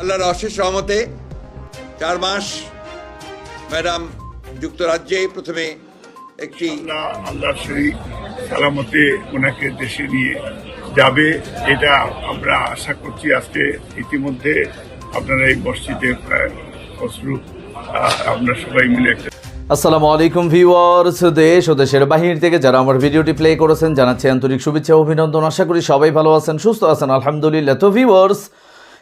আল্লাহর অশেষ রহমতে চার মাস ম্যাডাম যুক্তরাজ্যে প্রথমে একটি আল্লাহর সালামতে ওনাকে দেশে নিয়ে যাবে এটা আমরা আশা করছি আজকে ইতিমধ্যে আপনারা এই মসজিদে প্রায় অশ্রু আহ, আমরা সবাই মিলে একটা আসসালামু আলাইকুম ভিউয়ার্স দেশ ও দেশের বাহির থেকে যারা আমার ভিডিওটি প্লে করেছেন জানাচ্ছি আন্তরিক শুভেচ্ছা অভিনন্দন। আশা করি সবাই ভালো আছেন সুস্থ আছেন আলহামদুলিল্লাহ। তো ভিউয়ার্স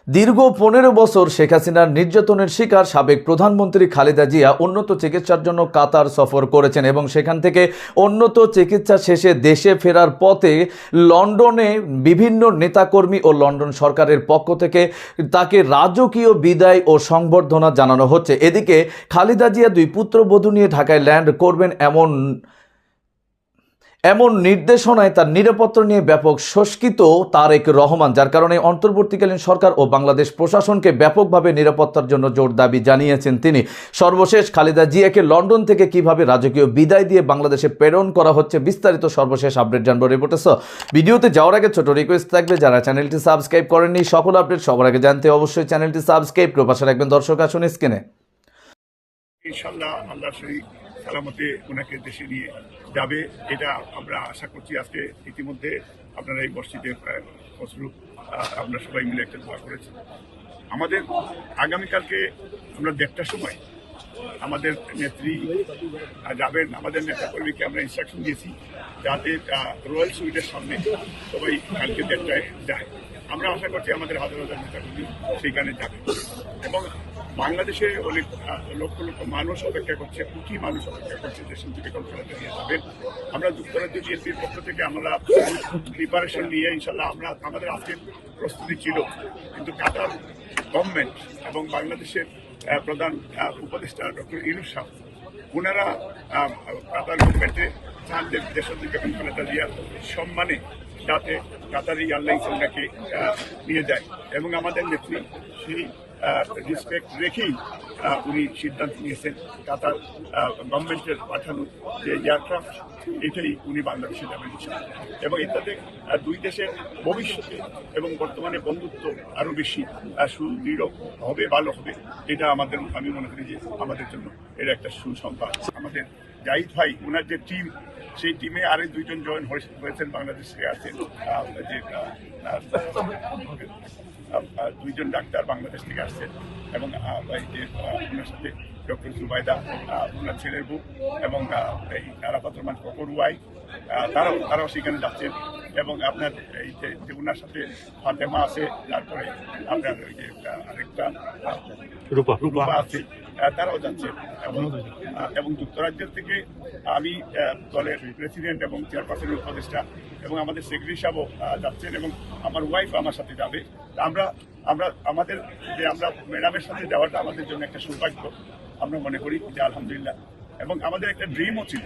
দীর্ঘ পনেরো বছর শেখ হাসিনার নির্যাতনের শিকার সাবেক প্রধানমন্ত্রী খালেদা জিয়া উন্নত চিকিৎসার জন্য কাতার সফর করেছেন এবং সেখান থেকে উন্নত চিকিৎসা শেষে দেশে ফেরার পথে লন্ডনে বিভিন্ন নেতাকর্মী ও লন্ডন সরকারের পক্ষ থেকে তাকে রাজকীয় বিদায় ও সংবর্ধনা জানানো হচ্ছে। এদিকে খালেদা জিয়া দুই পুত্রবধূ নিয়ে ঢাকায় ল্যান্ড করবেন এমন এমন নির্দেশনায় তার নিরাপত্তা নিয়ে ব্যাপক সংস্কৃত তারেক রহমান, যার কারণে অন্তর্বর্তীকালীন সরকার ও বাংলাদেশ প্রশাসনকে ব্যাপকভাবে নিরাপত্তার জন্য জোর দাবি জানিয়েছেন তিনি। সর্বশেষ খালেদা জিয়াকে লন্ডন থেকে কীভাবে রাজকীয় বিদায় দিয়ে বাংলাদেশে প্রেরণ করা হচ্ছে বিস্তারিত সর্বশেষ আপডেট জানব রিপোর্টে সো ভিডিওতে যাওয়ার আগে ছোট রিকোয়েস্ট থাকবে, যারা চ্যানেলটি সাবস্ক্রাইব করেননি, সকল আপডেট সবার আগে জানতে অবশ্যই চ্যানেলটি সাবস্ক্রাইব করে পাশে রাখবেন দর্শক, আসুন স্ক্রিনে। ইনশাল্লাহ আল্লাহর সহি সালামতে ওনাকে দেশে নিয়ে যাবে, এটা আমরা আশা করছি আজকে ইতিমধ্যে আপনারা এই মসজিদে অশ্রু আমরা সবাই মিলে একটা দোয়া করেছি। আমাদের আগামীকালকে আমরা দেড়টার সময় আমাদের নেত্রী যাবেন। আমাদের নেতা কর্মীকে আমরা ইনস্ট্রাকশন দিয়েছি যাতে রয়্যাল সুইটের সামনে সবাই কালকে দেড়টায় যায়। আমরা আশা করছি আমাদের হাজার হাজার নেতা কর্মী সেইখানে যাবে। এবং বাংলাদেশে অনেক লক্ষ লক্ষ মানুষ অপেক্ষা করছে, কোটি মানুষ অপেক্ষা করছে দেশের থেকে কলকাতা নিয়ে যাবেন। আমরা যুক্তরাজ্য বিএনপির পক্ষ থেকে আমরা প্রিপারেশন নিয়ে ইনশাল্লাহ আমরা আমাদের আজকের প্রস্তুতি ছিল। কিন্তু কাতার গভর্নমেন্ট এবং বাংলাদেশের প্রধান উপদেষ্টা ডক্টর ইনুস সাহ ওনারা কাতার গভর্নমেন্টে চান যে দিকে খালেদা জিয়ার সম্মানে যাতে কাতারি আল্লাহ ওনাকে নিয়ে যায়। এবং আমাদের নেত্রী, সেই রেসপেক্ট রেখেই উনি সিদ্ধান্ত নিয়েছেন কাতার গভর্নমেন্টের পাঠানো যে এয়ারক্রাফট এটাই উনি বাংলাদেশে যাবেন এবং এটাতে দুই দেশের ভবিষ্যতে এবং বর্তমানে বন্ধুত্ব আরও বেশি সুদৃঢ় হবে, ভালো হবে, এটা আমাদের, আমি মনে করি যে আমাদের জন্য এটা একটা সুসংবাদ। আমাদের জাহিদ ভাই ওনার যে টিম সেই টিমে আরও দুইজন জয়েন হয়েছেন বাংলাদেশ থেকে আছেন যে দুইজন ডাক্তার বাংলাদেশ থেকে আসছেন এবং আহ, যে ওনার সাথে ডক্টর জুবাইদা ওনার ছেলের বুক এবং এই আরাফাত রহমান ককরুয়াই তারাও তারাও সেখানে যাচ্ছেন এবং আপনার এই যে ওনার সাথে ফাতেমা আছে তারপরে আপনার ওই যে আরেকটা রূপা। রূপা আছে তারাও যাচ্ছে। এবং এবং যুক্তরাজ্যের থেকে আমি দলের প্রেসিডেন্ট এবং চেয়ারপারসনের উপদেষ্টা এবং আমাদের সেক্রেটারি সাহেবও যাচ্ছেন এবং আমার ওয়াইফ আমার সাথে যাবে। আমরা আমরা আমাদের যে আমরা ম্যাডামের সাথে যাওয়াটা আমাদের জন্য একটা সৌভাগ্য আমরা মনে করি যে আলহামদুলিল্লাহ। এবং আমাদের একটা ড্রিমও ছিল।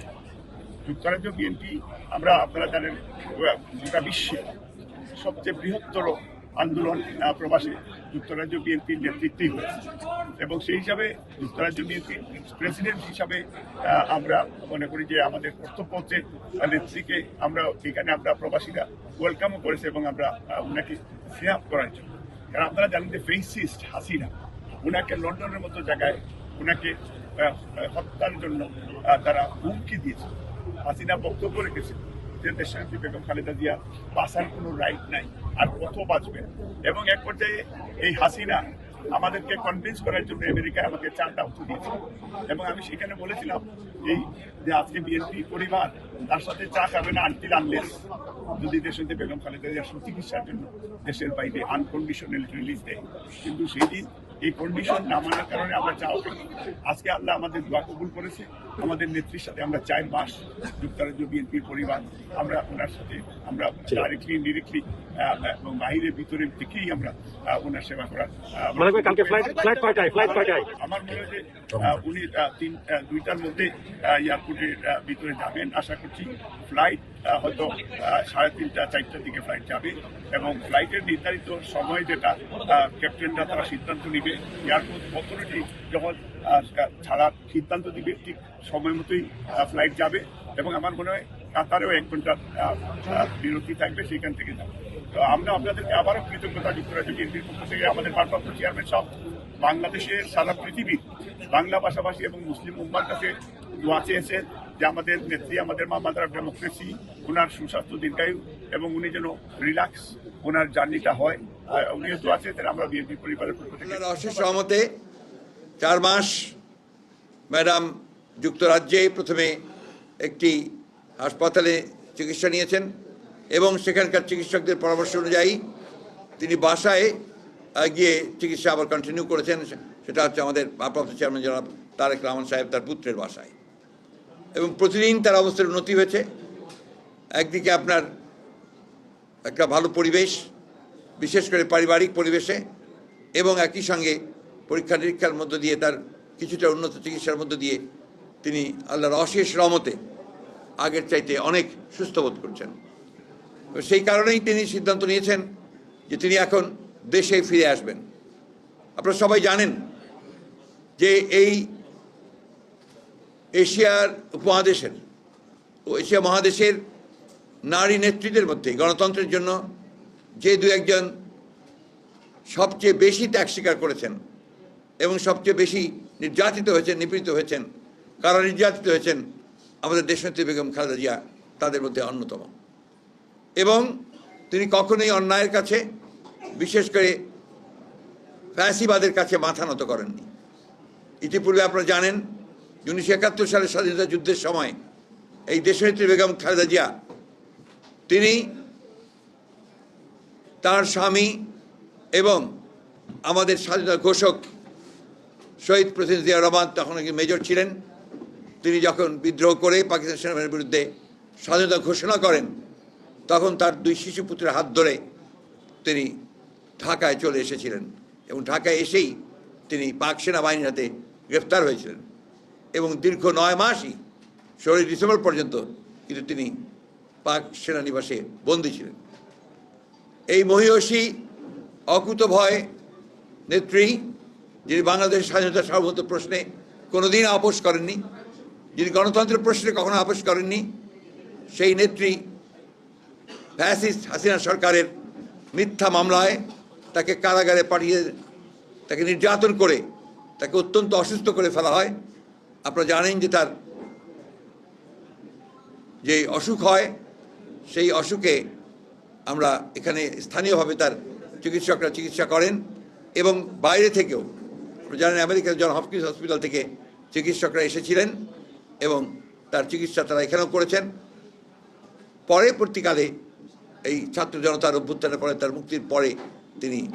যুক্তরাজ্য বিএনপি আমরা আপনারা জানেন গোটা বিশ্বে সবচেয়ে বৃহত্তর আন্দোলন প্রবাসী যুক্তরাজ্য বিএনপির নেতৃত্বেই হয়েছে। এবং সেই হিসাবে যুক্তরাজ্য বিএনপির প্রেসিডেন্ট হিসাবে আমরা মনে করি যে আমাদের কর্তব্য হচ্ছে নেত্রীকে আমরা এখানে আমরা প্রবাসীরা ওয়েলকামও করেছে এবং আমরা আহ, স্নেহ করার জন্য। কারণ আপনারা জানেন যে ফেসিস্ট হাসিনা ওনাকে লন্ডনের মতো জায়গায় ওনাকে হত্যার জন্য তারা হুমকি দিয়েছে। হাসিনা বক্তব্য রেখেছে যে দেশের বেগম খালেদা জিয়া বাঁচার কোনো রাইট নাই, আর কত বাঁচবে। এবং এক পর্যায়ে এই হাসিনা আমাদেরকে কনভিন্স করার জন্য আমেরিকায় আমাকে চারটা অর্থ দিয়েছে এবং আমি সেখানে বলেছিলাম এই যে আজকে বিএনপি পরিবার তার সাথে চা খাবে না আনটিল আনলেস যদি দেশের যে বেগম খালেদা জিয়ার সুচিকিৎসার জন্য দেশের বাইরে আনকন্ডিশনাল রিলিজ দেয়। কিন্তু সেই দিন এই কন্ডিশন না মানার কারণে আমরা চা আজকে আল্লাহ আমাদের দোয়া কবুল করেছে। আমাদের নেত্রীর সাথে আমরা চার মাস যুক্তরাজ্য বিএনপির পরিবার আমরা ওনার সাথে আমরা ডাইরেক্টলি ডিরেক্টলি এবং বাইরের ভিতরে থেকেই আমরা ওনার সেবা করার আমার মনে হয় যে উনি তিন দুইটার মধ্যে এয়ারপোর্টের ভিতরে যাবেন আশা করছি। ফ্লাইট হয়তো সাড়ে তিনটা চারটার দিকে ফ্লাইট যাবে এবং ফ্লাইটের নির্ধারিত সময় যেটা ক্যাপ্টেনরা তারা সিদ্ধান্ত নিবে। এয়ারপোর্ট অথরিটি যখন ছাড়ার সিদ্ধান্ত দিবে ঠিক সময় মতোই ফ্লাইট যাবে। এবং আমার মনে হয় কাতারেও এক আহ, বিরতি থাকবে সেখান থেকে যাবে। তো তো আমরা আপনাদেরকে আবারও কৃতজ্ঞতা যুক্তরাজ্য বিএনপির পক্ষ থেকে আমাদের ভারপ্রাপ্ত চেয়ারম্যান সব বাংলাদেশের সারা পৃথিবীর বাংলা ভাষাভাষী এবং মুসলিম উম্মার কাছে দোয়া চেয়েছেন যে আমাদের নেত্রী আমাদের মা মাদার ডেমোক্রেসি ওনার সুস্বাস্থ্য দীর্ঘায়ু এবং উনি যেন রিল্যাক্স ওনার জার্নিটা হয়। আর উনিও দোয়া চেয়েছেন আমরা বিএনপি পরিবারের পক্ষ থেকে। অশেষ সহমতে চার মাস ম্যাডাম যুক্তরাজ্যে প্রথমে একটি হাসপাতালে চিকিৎসা নিয়েছেন এবং সেখানকার চিকিৎসকদের পরামর্শ অনুযায়ী তিনি বাসায় গিয়ে চিকিৎসা আবার কন্টিনিউ করেছেন। সেটা হচ্ছে আমাদের ভারপ্রাপ্ত চেয়ারম্যান জনাব তারেক রহমান সাহেব তার পুত্রের বাসায়। এবং প্রতিদিন তার অবস্থার উন্নতি হয়েছে। একদিকে আপনার একটা ভালো পরিবেশ, বিশেষ করে পারিবারিক পরিবেশে এবং একই সঙ্গে পরীক্ষা নিরীক্ষার মধ্য দিয়ে তার কিছুটা উন্নত চিকিৎসার মধ্য দিয়ে তিনি আল্লাহর অশেষ রমতে আগের চাইতে অনেক সুস্থ বোধ করছেন। সেই কারণেই তিনি সিদ্ধান্ত নিয়েছেন যে তিনি এখন দেশে ফিরে আসবেন। আপনারা সবাই জানেন যে এই এশিয়ার উপমহাদেশের ও এশিয়া মহাদেশের নারী নেতৃত্বের মধ্যে গণতন্ত্রের জন্য যে দু একজন সবচেয়ে বেশি ত্যাগ স্বীকার করেছেন এবং সবচেয়ে বেশি নির্যাতিত হয়েছেন, নিপীড়িত হয়েছেন। কারা নির্যাতিত হয়েছেন? আমাদের দেশনেত্রী বেগম খালেদা জিয়া, তাদের মধ্যে অন্যতম। এবং তিনি কখনোই অন্যায়ের কাছে, বিশেষ করে ফ্যাসিবাদের কাছে মাথা নত করেননি। ইতিপূর্বে আপনারা জানেন, উনিশশো একাত্তর সালের স্বাধীনতা যুদ্ধের সময় এই দেশনেত্রী বেগম খালেদা জিয়া, তিনি তার স্বামী এবং আমাদের স্বাধীনতা ঘোষক শহীদ প্রেসিডেন্ট জিয়া রহমান তখন একজন মেজর ছিলেন। তিনি যখন বিদ্রোহ করে পাকিস্তান সেনাবাহিনীর বিরুদ্ধে স্বাধীনতা ঘোষণা করেন, তখন তার দুই শিশু পুত্রের হাত ধরে তিনি ঢাকায় চলে এসেছিলেন এবং ঢাকায় এসেই তিনি পাক সেনাবাহিনীর হাতে গ্রেফতার হয়েছিলেন এবং দীর্ঘ নয় মাসই ষোলোই ডিসেম্বর পর্যন্ত কিন্তু তিনি পাক সেনানিবাসে বন্দী ছিলেন। এই মহিষী অকুত ভয় নেত্রী যিনি বাংলাদেশের স্বাধীনতা সার্বভৌমত্ব প্রশ্নে কোনোদিন আপোষ করেননি, যিনি গণতন্ত্রের প্রশ্নে কখনো আপোষ করেননি, সেই নেত্রী ফ্যাসিস্ট হাসিনা সরকারের মিথ্যা মামলায় তাকে কারাগারে পাঠিয়ে, তাকে নির্যাতন করে, তাকে অত্যন্ত অসুস্থ করে ফেলা হয়। আপনারা জানেন যে তার যে অসুখ হয়, সেই অসুখে আমরা এখানে স্থানীয়ভাবে তার চিকিৎসকরা চিকিৎসা করেন এবং বাইরে থেকেও জানেন আমেরিকার জন হপকিন্স হসপিটাল থেকে চিকিৎসকরা এসেছিলেন এবং তার চিকিৎসা তারা এখানেও করেছেন। পরে পরবর্তীকালে এই ছাত্র জনতার অভ্যুত্থানের পরে তার মুক্তির পরে তিনি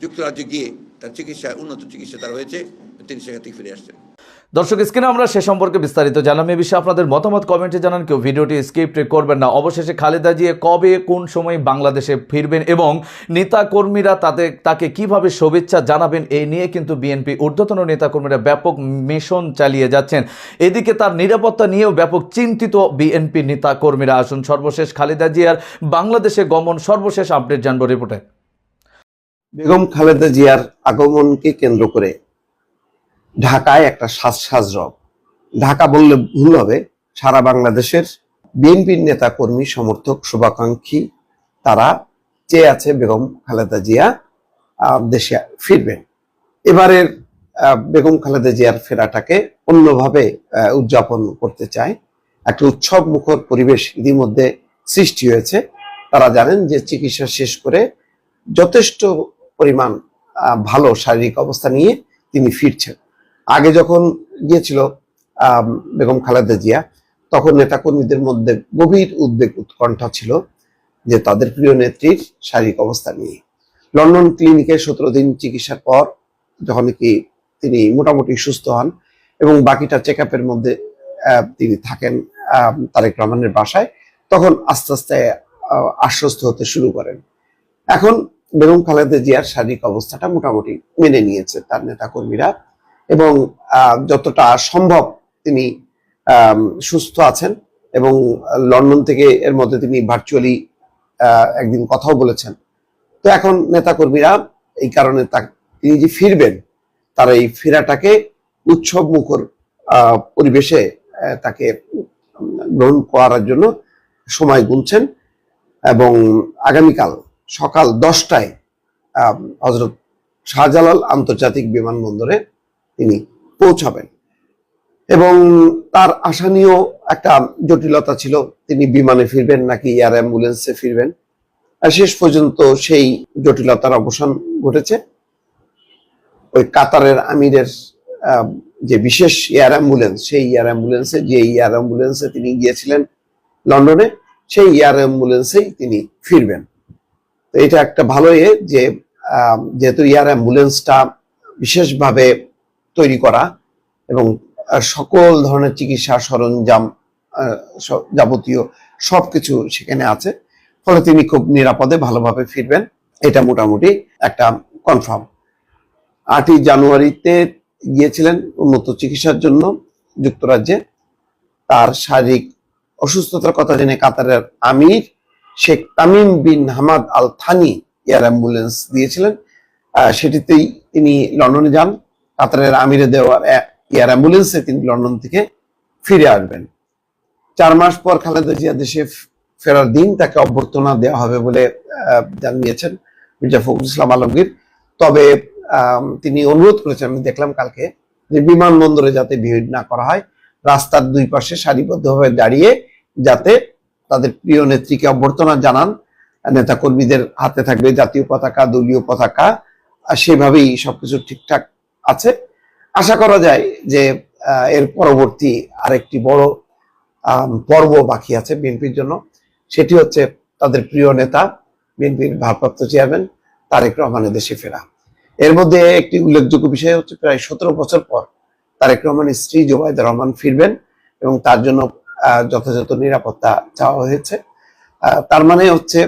যুক্তরাজ্যে গিয়ে তার চিকিৎসা উন্নত চিকিৎসা তার হয়েছে। তিনি সেখান থেকে ফিরে আসছেন। দর্শক, স্ক্রিনে আমরা সে সম্পর্কে বিস্তারিত জানাম এ বিষয়ে আপনাদের মতামত কমেন্টে জানান কেউ। ভিডিওটি স্কিপ্ট করবেন না। অবশেষে খালেদা জিয়া কবে, কোন সময় বাংলাদেশে ফিরবেন এবং নেতা কর্মীরা তাদের তাকে কীভাবে শুভেচ্ছা জানাবেন এই নিয়ে কিন্তু বিএনপি ঊর্ধ্বতন নেতাকর্মীরা ব্যাপক মিশন চালিয়ে যাচ্ছেন। এদিকে তার নিরাপত্তা নিয়েও ব্যাপক চিন্তিত বিএনপি নেতাকর্মীরা আসুন সর্বশেষ খালেদা জিয়ার বাংলাদেশে গমন। সর্বশেষ আপডেট জানব রিপোর্টে। বেগম খালেদা জিয়ার আগমনকে কেন্দ্র করে ঢাকায় একটা সাজ সাজ রব। ঢাকা বললে ভুল হবে, সারা বাংলাদেশের বিএনপির নেতা কর্মী সমর্থক, শুভাকাঙ্ক্ষী, তারা চেয়ে আছে বেগম খালেদা জিয়া দেশে ফিরবেন। এবারের বেগম খালেদা জিয়ার ফেরাটাকে অন্যভাবে উদযাপন করতে চায়। একটা উৎসব মুখর পরিবেশ ইতিমধ্যে সৃষ্টি হয়েছে। তারা জানেন যে চিকিৎসা শেষ করে যথেষ্ট পরিমাণ ভালো শারীরিক অবস্থা নিয়ে তিনি ফিরছেন। আগে যখন গিয়েছিল বেগম খালেদা জিয়া, তখন নেতাকর্মীদের মধ্যে গভীর উদ্বেগ উৎকণ্ঠা ছিল যে তাদের প্রিয় নেত্রীর শারীরিক অবস্থা নিয়ে। লন্ডন ক্লিনিকে সতেরো দিন চিকিৎসার পর যখন কি তিনি মোটামুটি সুস্থ হন এবং বাকিটা চেক আপের মধ্যে তিনি থাকেন তারেক রহমানের বাসায়, তখন আস্তে আস্তে আশ্বস্ত হতে শুরু করেন। এখন বেগম খালেদা জিয়ার শারীরিক অবস্থাটা মোটামুটি মেনে নিয়েছে তার নেতা কর্মীরা এবং যতটা সম্ভব তিনি সুস্থ আছেন এবং লন্ডন থেকে এর মধ্যে তিনি ভার্চুয়ালি একদিন কথাও বলেছেন। তো এখন নেতাকর্মীরা এই কারণে তিনি যে ফিরবেন, তার এই ফেরাটাকে উৎসব মুখর পরিবেশে তাকে গ্রহণ করার জন্য সময় গুনছেন এবং আগামীকাল সকাল দশটায় হজরত শাহজালাল আন্তর্জাতিক বিমানবন্দরে তিনি পৌঁছাবেন। এবং তার আশা নিয়েও একটা জটিলতা ছিল, তিনি বিমানে ফিরবেন নাকি এয়ার অ্যাম্বুলেন্সে ফিরবেন। আর শেষ পর্যন্ত সেই জটিলতার অবসান ঘটেছে। ওই কাতারের আমিরের যে বিশেষ এয়ার অ্যাম্বুলেন্স, সেই এয়ার অ্যাম্বুলেন্সে, যে এয়ার অ্যাম্বুলেন্সে তিনি গিয়েছিলেন লন্ডনে, সেই এয়ার অ্যাম্বুলেন্সেই তিনি ফিরবেন। তো এটা একটা ভালো এ যেহেতু এয়ার অ্যাম্বুলেন্সটা বিশেষভাবে তৈরি করা এবং সকল ধরনের চিকিৎসা সরঞ্জাম যাবতীয় সবকিছু সেখানে আছে। ফলে তিনি খুব নিরাপদে ভালোভাবে ফিরবেন। এটা মোটামুটি একটা কনফার্ম আটই জানুয়ারিতে গিয়েছিলেন উন্নত চিকিৎসার জন্য যুক্তরাজ্যে। তার শারীরিক অসুস্থতার কথা জেনে কাতারের আমির Sheikh Tamim bin Hamad Al Thani air ambulance দিয়েছিলেন। সেটিতেই তিনি লন্ডনে যান। কাতারের আমিরে দেওয়ার এয়ার অ্যাম্বুলেন্সে তিনি লন্ডন থেকে ফিরে আসবেন। চার মাস পর খালেদা জিয়া দেশে ফেরার দিন তাকে অভ্যর্থনা দেওয়া হবে বলে জানিয়েছেন মির্জা ফখরুল ইসলাম আলমগীর। তবে তিনি অনুরোধ করেছেন, আমি দেখলাম কালকে যে বিমানবন্দরে যাতে ভিড় না করা হয়, রাস্তার দুই পাশে সারিবদ্ধভাবে দাঁড়িয়ে যাতে তাদের প্রিয় নেত্রীকে অভ্যর্থনা জানান। নেতা কর্মীদের হাতে থাকবে জাতীয় পতাকা, দলীয় পতাকা সেভাবেই সবকিছু ঠিকঠাক আছে। আশা করা যায় যে এর পরবর্তী আরেকটি বড় পর্ব বাকি আছে বিএনপির জন্য। সেটি হচ্ছে তাদের প্রিয় নেতা, বিএনপির ভারপ্রাপ্ত চেয়ারম্যান তারেক রহমানের দেশে ফেরা। এর মধ্যে একটি উল্লেখযোগ্য বিষয় হচ্ছে, প্রায় সতেরো বছর পর তারেক রহমানের স্ত্রী জোবায়দা রহমান ফিরবেন এবং তার জন্য যথাযথ নিরাপত্তা চাওয়া হয়েছে। তার মানে হচ্ছে,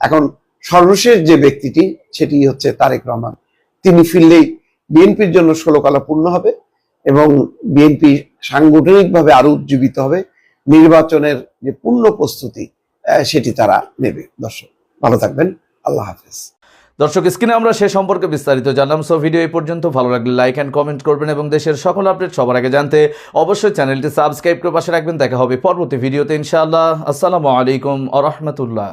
এখন সর্বশেষ যে ব্যক্তিটি সেটি হচ্ছে তারেক রহমান। তিনি ফিরলেই বিএনপির জন্য ষোলো কালা পূর্ণ হবে এবং বিএনপি সাংগঠনিকভাবে আরও উজ্জীবিত হবে। নির্বাচনের যে পূর্ণ প্রস্তুতি সেটি তারা নেবে। দর্শক, ভালো থাকবেন। আল্লাহ হাফেজ। দর্শক, স্ক্রিনে আমরা সে সম্পর্কে বিস্তারিত জানলাম, সো ভিডিও এই পর্যন্ত। ভালো লাগলে লাইক অ্যান্ড কমেন্ট করবেন এবং দেশের সকল আপডেট সবার আগে জানতে অবশ্যই চ্যানেলটি সাবস্ক্রাইব করে পাশে রাখবেন। দেখা হবে পরবর্তী ভিডিওতে ইনশাআল্লাহ। আসসালামু আলাইকুম আ রহমতুল্লাহ।